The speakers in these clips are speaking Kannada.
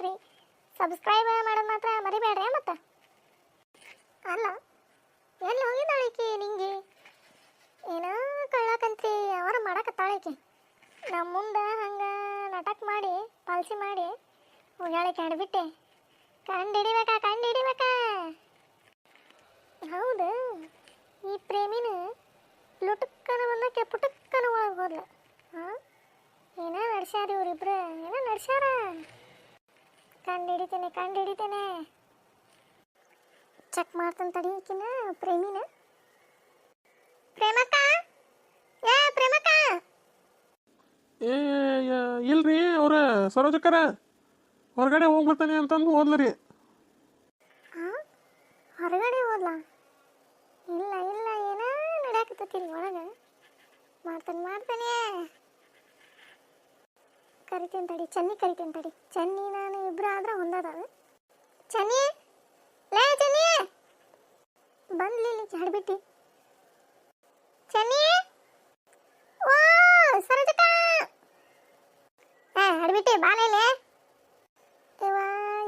ಮಾಡಿರಿ. ಸಬ್ಸ್ಕ್ರೈಬ್ ಮಾಡೋದು ಮಾತ್ರ ಮರಿಬೇಡ್ರಿ ಮತ್ತೆ? ಅಲ್ಲ, ಎಲ್ಲಿ ಹೋಗಿದ್ದಾಳೆ ನಿಂಗೆ? ಏನೋ ಕಳ್ಳಕಂತಿ ಅವರ ಮಾಡಕತ್ತಾಳೆ ಈಕಿ? ನಮ್ಮ ಮುಂದೆ ಹಂಗೆ ನಾಟಕ ಮಾಡಿ, ಪಾಲ್ಸಿ ಮಾಡಿ ಹೋಗ್ಯಾಳೆ ಕಂಡುಬಿಟ್ಟೆ ಕಂಡು ಹಿಡಿಬೇಕಾ ಕಂಡು ಹಿಡಿಬೇಕಾ ಹೌದು, ಈ ಪ್ರೇಮಿನ ಲುಟುಕ್ಕನ ಬಂದಕ್ಕೆ ಪುಟುಕ್ಕನ ಒಳಗೆ ಹೋದ್ಲು. ಹಾಂ? ಏನೋ ನಡ್ಸ್ಯಾರ ಇವ್ರಿಬ್ರು ಏನೋ ನಡ್ಸ್ಯಾರ? ಕಂಡು ಹಿಡಿತೇನೆ ಕಂಡು ಹಿಡಿತೇನೆ ಚೆಕ್ ಮಾಡ್ತಾನೆ ತಡಿ ಈಕಿನ ಪ್ರೇಮಿನ. ಪ್ರೇಮಕ್ಕ? ಏ ಪ್ರೇಮಕ್ಕ? ಏ ಇಲ್ರಿ ಅವ್ರ ಸರೋಜಕ್ಕರ. ಹೊರಗಡೆ ಹೋಗ್ಬಿಡ್ತಾನೆ ಅಂತಂದು ಹೋದ್ಲರಿ ಹಾಂ ಹೊರಗಡೆ ಹೋದ್ಲ? ಇಲ್ಲ ಇಲ್ಲ ಏನೋ ನಡೆಯಕತ್ತೈತಿ ಒಳಗೆ. ಮಾಡ್ತಾನೆ ಮಾಡ್ತಾನೆ. ಕರಿತೇನೆ ತಡಿ, ಚನ್ನಿ ಕರಿತೀನಿ ತಡಿ. ಚನ್ನಿ ನಾನು ಇಬ್ರು ಆದ್ರೆ ಹೊಂದದ ಚನ್ನಿ, ಲೇ ಚನ್ನಿ! ಬಂದ್ಲಿ ಇಲ್ಲಿ ಹಾಡ್ಬಿಟ್ಟಿ. ಚನ್ನಿ! ಓ ಸರಜಕ ಏ, ಹಾಡ್ಬಿಟ್ಟಿ ಬಾಲೇಲೆ ಇವ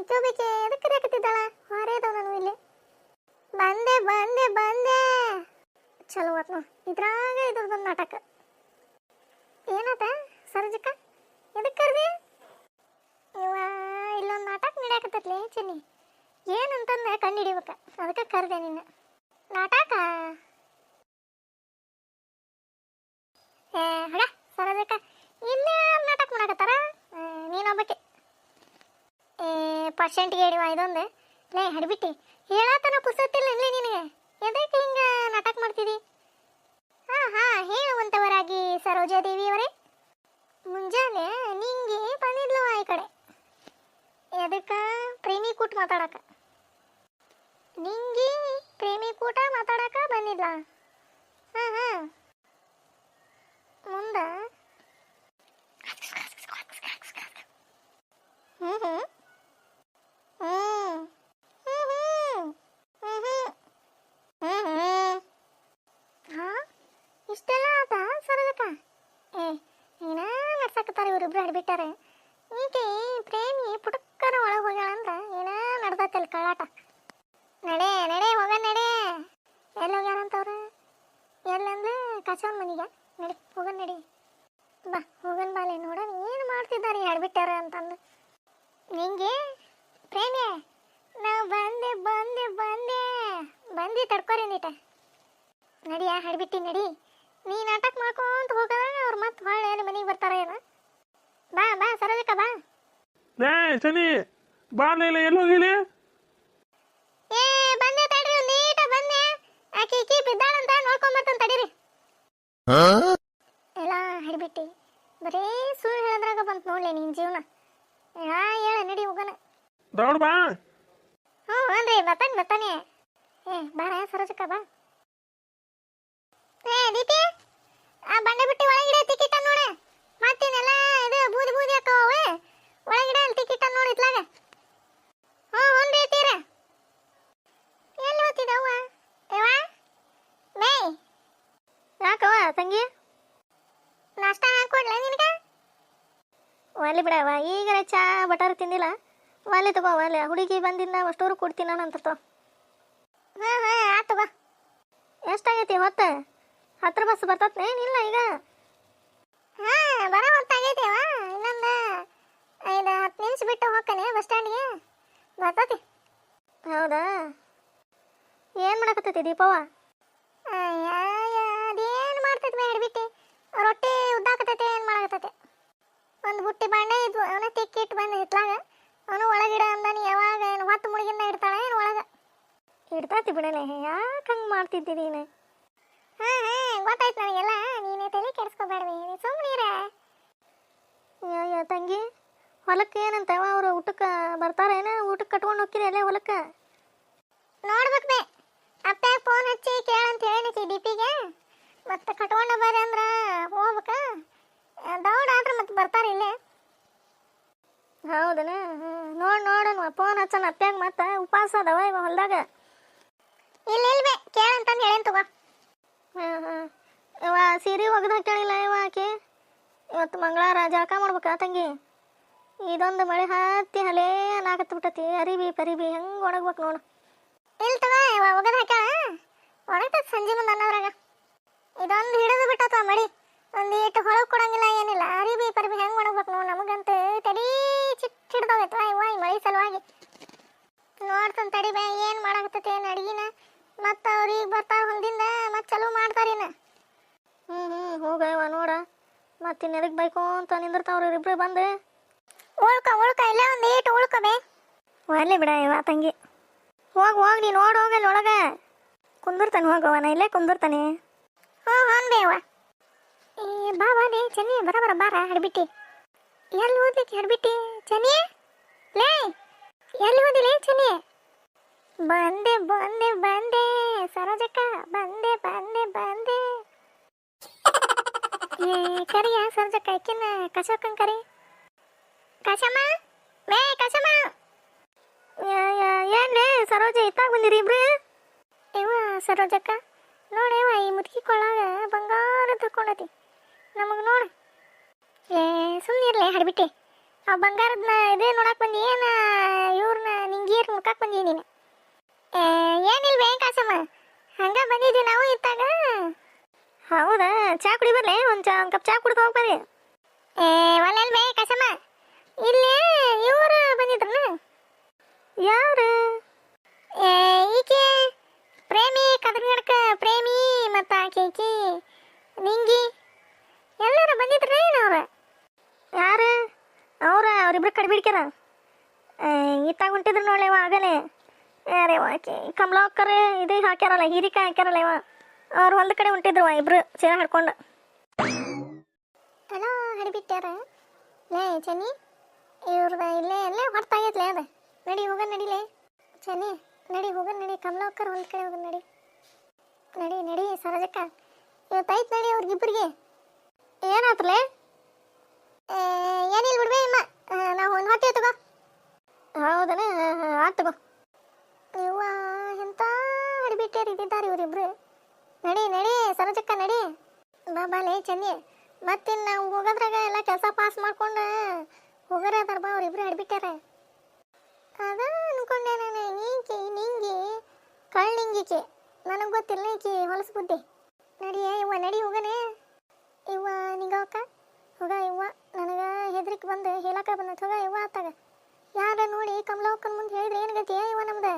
ಇಕ್ಕೋಬೇಕೆ ಎದಕ್ಕೆ ಕರೆಯಕತ್ತಿದ್ದಾಳ? ಹೊರೇದವ ನಾನು ಇಲ್ಲಿ. ಬಂದೆ ಬಂದೆ ಬಂದೆ. ಚಲೋ ಆತ್ ನೋಡ್, ಇದ್ರಾಗ ಇದ್ರದೊಂದು ನಾಟಕ ಏನತ ಸರ್ಜಕ ಎದಕ್ಕೆ ಕರ್ದೆ ಇವ ಇಲ್ಲೊಂದು ಚಿನ್ನಿ ಏನಂತಂದ ಕಂಡು ಹಿಡಿಬೇಕ ಅದಕ್ಕೆ ಕರೆದೆ ನಿನ್ನ. ನಾಟಕ? ಏ ಹಡ ಸರದಕ್ಕ ಇನ್ನೇ ನಾಟಕ ಮಾಡಕತ್ತಾರ? ನೀನೊಬ್ಬಕ್ಕೆ ಏ ಪರ್ಸೆಂಟ್ಗೆ ಹಿಡಿವ ಇದೊಂದು. ಲೇ, ಹಡ್ಬಿಟ್ಟಿ. ಹೇಳಾತನ ಪುಸ್ತಕತಿಲ್ಲ ಇಲ್ಲೇ ನಿನಗೆ. ಎದಕ್ಕೆ ಹಿಂಗ ನಾಟಕ ಮಾಡ್ತಿದಿ? ಹಾ ಹಾ ಹೇಳುವಂಥವರಾಗಿ ಸರೋಜಾದೇವಿಯವರೇ ಮುಂಜಾನೆ ನಿಂಗೆ ಬಂದಿದ್ಲವ ಈ ಕಡೆ ಎದಕ್ಕ ಪ್ರೇಮಿ ಕೂಟ ಮಾತಾಡಕ ನಿಂಗೆ ಪ್ರೇಮಿ ಕೂಟ ಮಾತಾಡಕ ಬಂದಿದ್ಲ? ಹಾ ಹಾ ಮುಂದ. ಹ್ಮ್ ಹ್ಮ್. ಹ್ಮ್ ಹ್ಮ್. ಹ್ಮ್ ಹ್ಮ್. ಹ್ಮ್ ಹಾ? ಇಷ್ಟೆಲ್ಲ ಆತ ಸರದಕ್ಕ ಏ ಏನ ನಡ್ಸಕತ್ತಾರ ಇವ್ರಿಬ್ರು ಹಿಡ್ಬಿಟ್ಟಾರೆ ಈಕೆ ಪ್ರೇಮಿ ಪುಟಕ್ಕನ ಒಳಗೆ ಹೋಗ್ಯಾಳ ಅಂದ್ರ ಏನ ನಡ್ದತ್ತಲ್ಲಿ ಕಳ್ಳಾಟ ನಡೆ ನಡೆ ಹೋಗ ನಡೆ. ಎಲ್ಲಿ ಹೋಗ್ಯಾರಂತವ್ರು ಎಲ್ಲಂದ್ರೆ ಕಸವನ್ ಮನಿಗೆ. ನಡಿ, ಹೋಗನ್ ನಡಿ. ಬಾ, ಹೋಗನ್ ಬಾಲೆ ನೋಡ. ಏನು ಮಾಡ್ತಿದ್ದಾರೆ ಹಡ್ಬಿಟ್ಟಾರ ಅಂತಂದು. ನಿಂಗೆ ಪ್ರೇಮೆ? ನಾವು ಬಂದೆ ಬಂದೆ ಬಂದೆ. ಬಂದು ತಡ್ಕೊರಿ ನೀಟ ನಡಿಯ ಹಡ್ಬಿಟ್ಟಿ ನಡಿ. ನೀ ನಾಟಕ ಮಾಡ್ಕೊಂತ ಹೋಗದಾಗ ಅವ್ರು ಮತ್ತೆ ಹೊಳೆ ಅಲ್ಲಿ ಮನೆಗೆ ಬರ್ತಾರ ಏನು? ಬಾ ಬಾ, ಸರೋಜಕ್ಕ ಬಾ. ಏ ಸನಿ, ಬಾ ಇಲ್ಲ ಎಲ್ಲಿ ಏ ಬಂದೆ ತಡ್ರಿ ನೀಟ ಬಂದೆ ಆಕಿ ಈಕಿ ಬಿದ್ದಾಳಂತ ನೋಡ್ಕೊಂಬರ್ತಂತ ತಡೀರಿ ಎಲ್ಲ ಹಿಡ್ಬಿಟ್ಟಿ ಬರೀ ಸುಳ್ಳು ಹೇಳದ್ರಾಗ ಬಂತು ನೋಡ್ಲಿ ನಿನ್ ಜೀವನ ಯಾ ಹೇಳ ನಡಿ ಹೋಗೋಣ ದೌಡ್ ಬಾ. ಹ್ಞೂ ಅನ್ರಿ ಬರ್ತಾನೆ ಬರ್ತಾನೆ ಏ, ಬಾರ, ಸರೋಜಕ್ಕ, ಬಾ. ಏ, ದೀಪಿ, ಆ ಬಂಡೆ ಬಿಟ್ಟಿ ಒಳಗಿಡೆ ಟಿಕೆಟ್ ನೋಡ. ಮತ್ತೇನೆಲ್ಲ ಇದು ಬೂದಿ ಬೂದಿ ಹಾಕವ ಒಳಗಿಡೆ ಅಲ್ಲಿ ಟಿಕೆಟ್ ನೋಡಿ ಇತ್ಲಾಗ ಹ್ಞೂ ಹ್ಞೂ ತೀರ ಎಲ್ಲಿ ಹೋಗ್ತಿದ್ದವ್ವ ಏವ ಮೇ ಯಾಕವ್ವ, ತಂಗಿ? ನಾಷ್ಟ ಹಾಕೊಡ್ಲ ನಿನಗೆ? ಒಲ್ಲಿ ಬಿಡವ ಈಗರ ಚಾ, ಬಟರ್ ತಿಂದಿಲ್ಲ. ಒಲೆ ತಗೋ, ಒಲೆ. ಹುಡುಗಿ ಬಂದಿಂದ ಅಷ್ಟೋರು ಕೊಡ್ತೀನಿ ನಾನು ಅಂತ ತೋ ಹಾಂ ಹಾಂ ಆಯ್ತು ತಗೋ. ಎಷ್ಟಾಗೈತಿ ಹೊತ್ತು? ಹತ್ರ ಬಸ್ ಬರ್ತತ್ ಏನಿಲ್ಲ ಈಗ? ಹಾಂ, ಬರೋ ಹೊತ್ತಾಗೈತಿ ಅವ. ಇನ್ನೊಂದು ಐದು, ಹತ್ತು ನಿಮಿಷ ಬಿಟ್ಟು ಹೋಗ್ತಾನೆ ಬಸ್ ಸ್ಟ್ಯಾಂಡ್ಗೆ. ಬರ್ತತಿ. ಹೌದಾ? ಏನು ಮಾಡಕತ್ತೈತಿ ದೀಪವ್ವ? ಅದೇನು ಮಾಡ್ತೈತಿ ಬೇಡ ಬಿಟ್ಟು ರೊಟ್ಟಿ ಉದ್ದಾಕತೈತೆ ಏನು ಮಾಡಕತ್ತೈತೆ? ಒಂದು ಬುಟ್ಟಿ ಬಾಂಡೆ ಇದ್ವು ಅವನ ತಿಕ್ಕಿಟ್ಟು ಬಂದು ಹಿತ್ಲಾಗ. ಅವನು ಒಳಗಿಡ ಅಂದಾನಿ, ಯಾವಾಗ ಏನು ಹೊತ್ತು ಮುಳುಗಿಂದ ಇಡ್ತಾಳೆ, ಏನು ಒಳಗೆ? ಇಡ್ತಾತಿ ಬಿಡಲೆ, ಯಾಕೆ ಹಂಗೆ ಮಾಡ್ತಿದ್ದಿ ನೀನು? ಹಾಂ ಹಾಂ, ಗೊತ್ತಾಯ್ತು ನನಗೆಲ್ಲ, ನೀನೇ ತಲೆ ಕೆಡಿಸ್ಕೊಬೇಡ್ವಿ ಸುಮ್ಮನೀರ ಅಯ್ಯೋ ತಂಗಿ, ಹೊಲಕ್ಕೆ ಏನಂತವ ಅವರು ಊಟಕ್ಕೆ ಬರ್ತಾರೇನ ಊಟಕ್ಕೆ ಕಟ್ಕೊಂಡು ಹೋಗ್ತೀರಿ ಹೊಲಕ್ಕೆ? ನೋಡ್ಬೇಕು ಬೇ ಅಪ್ಪ ಫೋನ್ ಹಚ್ಚಿ ಕೇಳಂತ ಹೇಳಿನಕಿ ಡಿಪಿಗೆ ಮತ್ತೆ ಕಟ್ಕೊಂಡು ಬರ್ರಿ ಅಂದ್ರೆ ಹೋಗ್ಬೇಕಾ. ದೌಡ್ ಆದ್ರೆ ಮತ್ತೆ ಬರ್ತಾರೆ ಇಲ್ಲೇ. ಹೌದನ ನೋಡ್ ನೋಡೋಣ. ಫೋನ್ ಹಚ್ಚನ ಅಪ್ಪ್ಯಾಗ ಮತ್ತ? ಉಪವಾಸ ಅದಾವ ಇವ ಹೊಲ್ದಾಗ? ಇಲ್ಲ ಇಲ್ವೇ ಕೇಳಂತಂದು ಹೇಳೇನ್ ತಗೋ. ಇವ ಸೀರೆ ಒಗ್ದು ಹಾಕ್ಯಾಳಿಲ್ಲ ಇವ ಆಕೆ? ಇವತ್ತು ಮಂಗಳವಾರ ಜಳಕ ಮಾಡ್ಬೇಕಾ ತಂಗಿ? ಇದೊಂದು ಮಳೆ ಹತ್ತಿ ಹಲೇ ನಾಕತ್ತು ಬಿಟ್ಟತಿ. ಅರಿಬಿ ಪರಿಬಿ ಹೆಂಗೆ ಒಣಗ್ಬೇಕು ನೋಡು. ಇಲ್ಲಿ ತಗ ಒಗದ ಹಾಕ್ಯಾಳ. ಒಣಗ್ತದ ಸಂಜೆ ಮುಂದೆ ಅನ್ನೋದ್ರಾಗ. ಇದೊಂದು ಹಿಡಿದು ಬಿಟ್ಟತ ಮಳಿ ಒಂದು ಇಟ್ಟು ಹೊಳಗೆ ಕೊಡಂಗಿಲ್ಲ ಏನಿಲ್ಲ ಅರಿಬಿ ಪರಿಬಿ ಹೆಂಗೆ ಒಣಗ್ಬೇಕು ನೋಡು ನಮಗಂತ ತಡಿ ಚಿಟ್ ಹಿಡ್ದೋಗೈತೆ ಇವ ಈ ಮಳೆ ಸಲುವಾಗಿ ನೋಡ್ತಾನೆ ತಡಿ ಬೇ ಏನು ಮಾಡಾಕತ್ತೈತಿ ಏನು ಅಡಿಗೆನ ಮತ್ತು ಅವ್ರಿಗೆ ಬರ್ತಾರ ಹೊಂದಿಂದ ಮತ್ತೆ ಚಲೋ ಮಾಡ್ತಾರಿನ ಹ್ಞೂ ಹ್ಞೂ ಹೋಗವ ನೋಡ ಮತ್ತೆ ಇನ್ನು ಎದಕ್ಕೆ ಬೈಕು ಅಂತ ನಿಂದಿರ್ತಾವ್ರಿ ಇಬ್ರು ಬಂದು ಉಳ್ಕ ಉಳ್ಕ ಇಲ್ಲ ಒಂದು ಏಟ್ ಉಳ್ಕಬೇ ಒಳ್ಳೆ ಬಿಡ ಇವ ತಂಗಿ. ಹೋಗ್ ಹೋಗ್ ನೀನು ಓಡ್ ಹೋಗಲ್ಲ ಒಳಗ. ಕುಂದಿರ್ತಾನೆ ಹೋಗವನ ನಾ ಇಲ್ಲೇ ಕುಂದಿರ್ತಾನೆ. ಹ್ಞೂ ಹಾನ್ ಬೇವ ಏ ಬಾ ಬಾ ಲೇ ಚೆನ್ನಿ ಬರ ಬರ ಬಾರ ಹಡ್ಬಿಟ್ಟಿ. ಎಲ್ಲಿ ಓದ್ಲಿಕ್ಕೆ ಹಡ್ಬಿಟ್ಟಿ ಚೆನ್ನಿ? ಲೇ ಎಲ್ಲಿ ಓದಿಲೇ ಚೆನ್ನಿ? ಬಂದೆ ಬಂದೆ ಬಂದೆ ಸರೋಜಕ್ಕ ಬಂದೆ ಬಂದೆ ಬಂದೆ ಏ ಕರಿಯ ಸರೋಜಕ್ಕ ಕೈಕಿನ ಕಸಕ್ಕನ್ ಕರಿ. ಕಸಮ್ಮ ಮೇ ಕಸಮ್ಮ ಏನ್ಲೇ ಸರೋಜ ಇತ್ತಾಗ ಬಂದಿರಿ ಇಬ್ರು? ಇವ ಸರೋಜಕ್ಕ ನೋಡೇವ ಈ ಮುದುಕಿ ಕೊಳ್ಳಾಗ ಬಂಗಾರ ತಕೊಂಡತಿ ನಮಗೆ ನೋಡು. ಏ ಸುಮ್ಮನಿರ್ಲೆ ಹಡ್ಬಿಟ್ಟೆ. ಆ ಬಂಗಾರದನ್ನ ಇದೇ ನೋಡಕ್ ಬಂದಿ, ಏನ ಇವ್ರನ್ನ ನಿಂಗೀರ್ ನೋಡಕ್ ಬಂದಿ ನೀನು? ಏನಿಲ್ವೇ ಕಾಸಮ್ಮ ಹಂಗ ಬಂದಿದ್ವಿ ನಾವು ಇತ್ತಾಗ. ಹೌದಾ? ಚಾ ಕುಡಿ ಬರ್ಲೆ? ಒಂದು ಚಾ ಒಂದು ಕಪ್ ಚಾ ಕುಡ್ಕೊ ಹೋಗಿ ಬರ್ರಿ. ಏ ಒಲ್ಲಲ್ವೇ ಕಸಮ್ಮ? ಇಲ್ಲಿ ಇವರು ಬಂದಿದ್ರನ ಯಾರು? ಏ ಈಕೆ ಪ್ರೇಮಿ ಕದರ್ಗಡ್ಕ ಪ್ರೇಮಿ ಮತ್ತು ಆಕೆ ಈಕಿ ನಿಂಗಿ. ಎಲ್ಲರೂ ಬಂದಿದ್ರು ಅವ್ರ? ಯಾರು? ಅವ್ರ ಅವ್ರಿಬ್ರು ಕಡಿಬಿಡ್ಕ್ಯಾರ? ಇತ್ತಾಗ ಹೊಂಟಿದ್ರು ನೋಡ್ಲೇವ ಆಗಲೇ. ಆಕೆ ಕಮಲಾಕರ್ ಇದು ಹಾಕ್ಯಾರಲ್ಲ ಹೀರಿಕಾಯಿ ಹಾಕ್ಯಾರಲ್ಲ ಇವ. ಅವ್ರು ಒಂದು ಕಡೆ ಹೊಂಟಿದ್ರು, ಇಬ್ರು ಚೀಲ ಹಿಡ್ಕೊಂಡು. ಅಲ್ಲ ಹಡಿಬಿಟ್ಟಾರ ಲೇ ಚನಿ ಇವ್ರದ ಇಲ್ಲೇ ಎಲ್ಲೇ ಹೊರತಾಗೈತ್ಲೆ ಅದ. ನಡಿ ಹೋಗ ನಡಿಲೇ ಚನಿ ನಡಿ ಹೋಗ ನಡಿ, ಕಮಲಾಕರ್ ಒಂದು ಕಡೆ ಹೋಗ ನಡಿ. ನಡಿ ನಡಿ, ಸರೋಜಕ್ಕ. ಇವತ್ತೈತ್ ನಡಿ ಅವ್ರಿಗಿಬ್ಬರಿಗೆ ಏನಾತ್ಲೆ? ಏನಿಲ್ಲ ಬಿಡ್ಬೇ ಇಮ್ಮ? ನಾವು ಒಂದು ಹೊಟ್ಟೆ ತಗೋ. ಹೌದನ? ಆತ್ ತಗೋ. ಇವ್ವ ಎಂತ ಹಿಡಿಬಿಟ್ಟೇರಿ ಇದ್ದಿದ್ದಾರೆ ಇವರಿಬ್ರು. ನಡಿ ನಡಿ, ಸರೋಜಕ್ಕ ನಡಿ. ಬಾ ಬಾಲೆ ಚೆನ್ನಿ. ಮತ್ತಿನ್ ನಾವು ಹೋಗೋದ್ರಾಗ ಎಲ್ಲ ಕೆಲಸ ಪಾಸ್ ಮಾಡ್ಕೊಂಡು ಹೋಗರ ಅದಾರ ಬಾ, ಅವ್ರಿಬ್ರು ಹಿಡ್ಬಿಟ್ಟಾರ ಅದ ಅನ್ಕೊಂಡೆ ನಾನು ಈಕೆ ನಿಂಗಿ, ಕಳ್ಳಿಂಗಿಕೆ. ನನಗೆ ಗೊತ್ತಿಲ್ಲ ಈಕೆ ಹೊಲಸು ಬುದ್ಧಿ. ನಡಿ ಇವ್ವ, ನಡಿ, ಹೋಗನೆ. ಇವ್ವ ನಿಂಗವಕ್ಕ ಹೋಗ, ಇವ್ವ, ನನಗೆ ಹೆದ್ರಿಕೆ ಬಂದು ಹೇಳಕ ಬಂದೈತೆ. ಹೋಗ, ಇವ್ವ, ಆತಾಗ. ಯಾರ ನೋಡಿ ಕಮಲವಕ್ಕನ ಮುಂದೆ ಹೇಳಿದ್ರೆ ಏನು ಗತಿ ಇವ ನಮ್ದು?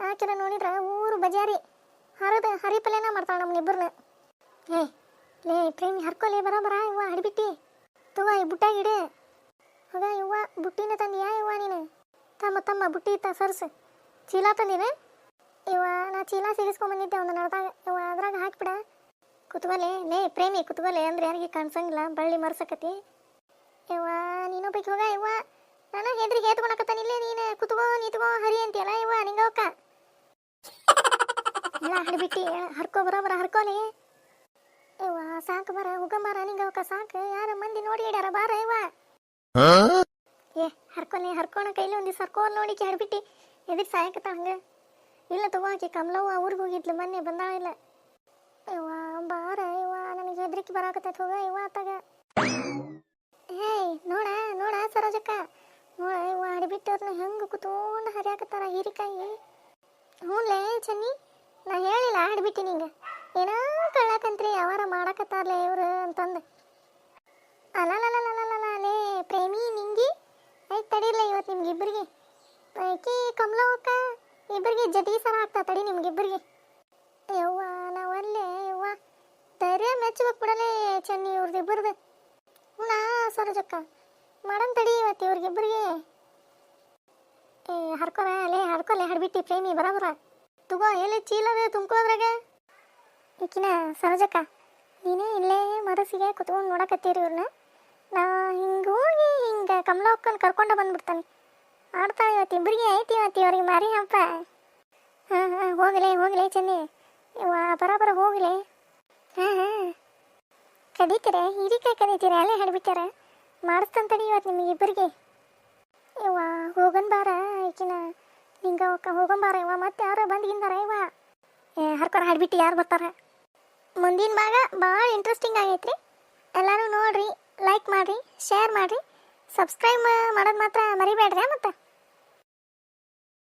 ಆಕಿರ ನೋಡಿದ್ರ ಊರು ಬಜಾರಿ. ಹರಿದ ಹರಿಪಲೆನ ಮಾಡ್ತಾಳೆ ನಮ್ಮನ್ನ ಇಬ್ಬರನ್ನ ಏ, ಲೇ ಪ್ರೇಮಿ ಹರ್ಕೊಲೆ ಬರ ಇವ್ವ ಹಡಿಬಿಟ್ಟಿ ತಗೋ ಈ ಬುಟ್ಟಾಗ ಅದ ಇವ್ವ ಬುಟ್ಟಿನ ತಂದಿಯಾ ಇವ್ವ ನೀನು? ತಮ್ಮ ತಮ್ಮ, ಬುಟ್ಟಿ ಇತ್ತ, ಸರ್ಸು. ಚೀಲ ತಂದಿನ ಇವ ನಾ ಚೀಲ ಸಿಗಿಸ್ಕೊಂಬಂದಿದ್ದೆ ಒಂದು ನಡ್ದಾಗ ಇವ ಅದ್ರಾಗ ಹಾಕ್ಬಿಡ. ಕುತ್ಕೊಲೆ ಲೇ, ಪ್ರೇಮಿ ಕುತ್ಕೊಲೆ ಅಂದ್ರೆ ಯಾರಿಗೆ ಕಾಣಿಸಂಗಿಲ್ಲ, ಬಳ್ಳಿ ಮರ್ಸಕತಿ. ಇವ ನೀನು ಬೇಕು ಹೋಗ ಇವ ನಾನು ಹೆದ್ರಿಗೆ ಏತ್ಕೊಳಕತ್ತಾನಿಲ್ಲೇ ನೀನು. ಕುತ್ಕೋ, ನಿತ್ಕೋ, ಹರಿ ಅಂತೀಯಲ್ಲ ಇವ ನಿಂಗವಕ್ಕ ಎಲ್ಲ ಹಡ್ಬಿಟ್ಟಿ ಹರ್ಕೋ ಬರೋಬರ ಹರ್ಕೋಲಿ ಇವ ಸಾಕು ಬರ ಹುಗಂಬಾರ ಅವಕ ಸಾಕು. ಯಾರ ಮಂದಿ ನೋಡಿ ಹೇಳ್ಯಾರ ಬಾರ ಇವ. ಏ ಹರ್ಕೊನೆ ಹರ್ಕೋಣ ಕೈಲಿ ಒಂದಿವ್ಸ ಹರ್ಕೋ ನೋಡಿಕೆ ಹಡ್ಬಿಟ್ಟಿ ಎದಕ್ಕೆ ಸಾಯಕತ್ತ ಹಂಗ? ಇಲ್ಲ ತಗೋ ಆಕಿ, ಕಮಲವ್ವ ಊರಿಗೆ ಹೋಗಿದ್ಲು, ಮೊನ್ನೆ ಬಂದಾಳ ಇಲ್ಲ. ಇವ ಬಾರ, ಇವ ನನಗೆ ಹೆದ್ರಿಕೆ ಬರಾಕತ್ತೈತೆ ಹೋಗ, ಇವ ಆತಾಗ. ಏಯ್, ನೋಡ ನೋಡ ಸರೋಜಕ್ಕ. ನೋಡ, ಇವ ಹಡಿಬಿಟ್ಟವ್ರನ್ನ ಹೆಂಗೆ ಕುತ್ಕೊಂಡು ಹರಿಯಾಕತ್ತಾರ ಹೀರಿಕಾಯಿ. ಹ್ಞೂ ಲೇ ಚೆನ್ನಿ. ನಾ ಹೇಳಿಲ್ಲ, ಆಡ್ಬಿಟ್ಟಿ ನಿಂಗೆ. ಏನೋ ಕಳ್ಳಕಂತ್ರಿ ಯಾವಾರ ಮಾಡಕತ್ತಾರ್ಲೆ ಇವ್ರು ಅಂತಂದು. ಲೇ ಪ್ರೇಮಿ ನಿಂಗಿ ಆಯ್ತು ತಡಿರ್ಲ ಇವತ್ತು ನಿಮ್ಗಿಬ್ಬರಿಗೆ ಆಕಿ ಕಮಲವಕ್ಕ ಇಬ್ಬರಿಗೆ ಜೊತೆಗೆ ಸರ ಆಗ್ತಾ ತಡಿ ನಿಮ್ಗಿಬ್ಬರಿಗೆ ಯವ್ವ ನಾವಲ್ಲೇ ಯವ್ವ ಧೈರ್ಯ ಮೆಚ್ಚಬೇಕು ಬಿಡಲೇ ಚೆನ್ನಿ ಇವ್ರದ್ದು ಇಬ್ಬರದು ನಾ ಸರೋಜಕ್ಕ ಮಾಡಮ್ ತಡಿ ಇವತ್ತು ಇವ್ರಿಗಿಬ್ಬರಿಗೆ ಏ ಹರ್ಕೊರ ಅಲೇ ಹರ್ಕೊಲೆ ಹಡ್ಬಿಟ್ಟಿ ಪ್ರೇಮಿ ಬರಬರ ತಗೋ, ಎಲ್ಲಿ ಚೀಲದ ತುಂಬ್ಕೋದ್ರಾಗೆ ಈಕಿನ ಸರೋಜಕ್ಕ, ನೀನೇ ಇಲ್ಲೇ ಮರಸಿಗೆ ಕುತ್ಕೊಂಡು ನೋಡಕತ್ತೀರಿ ಇವ್ರನ್ನ ನಾ ಹಿಂಗೆ ಹೋಗಿ ಹಿಂಗೆ ಕಮಲಕ್ಕನ ಕರ್ಕೊಂಡು ಬಂದ್ಬಿಡ್ತಾನೆ. ಆಡ್ತಾ ಇವತ್ತು ಇಬ್ಬರಿಗೆ ಐತಿ ಇವತ್ತು ಇವ್ರಿಗೆ ಮಾರಿ ಹಬ್ಬ ಹಾಂ ಹಾಂ, ಹೋಗಲೇ ಹೋಗಲೇ ಚೆನ್ನಿ. ಬರೋಬರ ಹೋಗಲೇ. ಹಾಂ ಹಾಂ. ಕದೀತೀರ? ಹೀರಿಕಾಯಿ ಕದೀತೀರ? ಅಲ್ಲೇ ಹಿಡ್ಬಿಟ್ಟಾರ? ಮಾಡಿಸ್ತಂತಾನೆ ಇವತ್ತು ನಿಮಗೆ ಇಬ್ಬರಿಗೆ ಇವ ಹೋಗನ್ ಬಾರ ಈಕಿನ. ಹಿಂಗ ಹೋಗನ್ ಬಾರ ಇವ ಮತ್ತೆ ಯಾರು ಇವ ಏ, ಹರ್ಕೊರ ಹಾಡ್ಬಿಟ್ಟು ಯಾರು ಬರ್ತಾರ? ಮುಂದಿನ ಭಾಗ ಭಾಳ ಇಂಟ್ರೆಸ್ಟಿಂಗ್ ಆಗೈತ್ರಿ. ಎಲ್ಲರೂ ನೋಡ್ರಿ ಲೈಕ್ ಮಾಡಿರಿ ಶೇರ್ ಮಾಡಿರಿ. ಸಬ್ಸ್ಕ್ರೈಬ್ ಮಾಡೋದು ಮಾತ್ರ ಮರಿಬೇಡ್ರಿ ಮತ್ತೆ?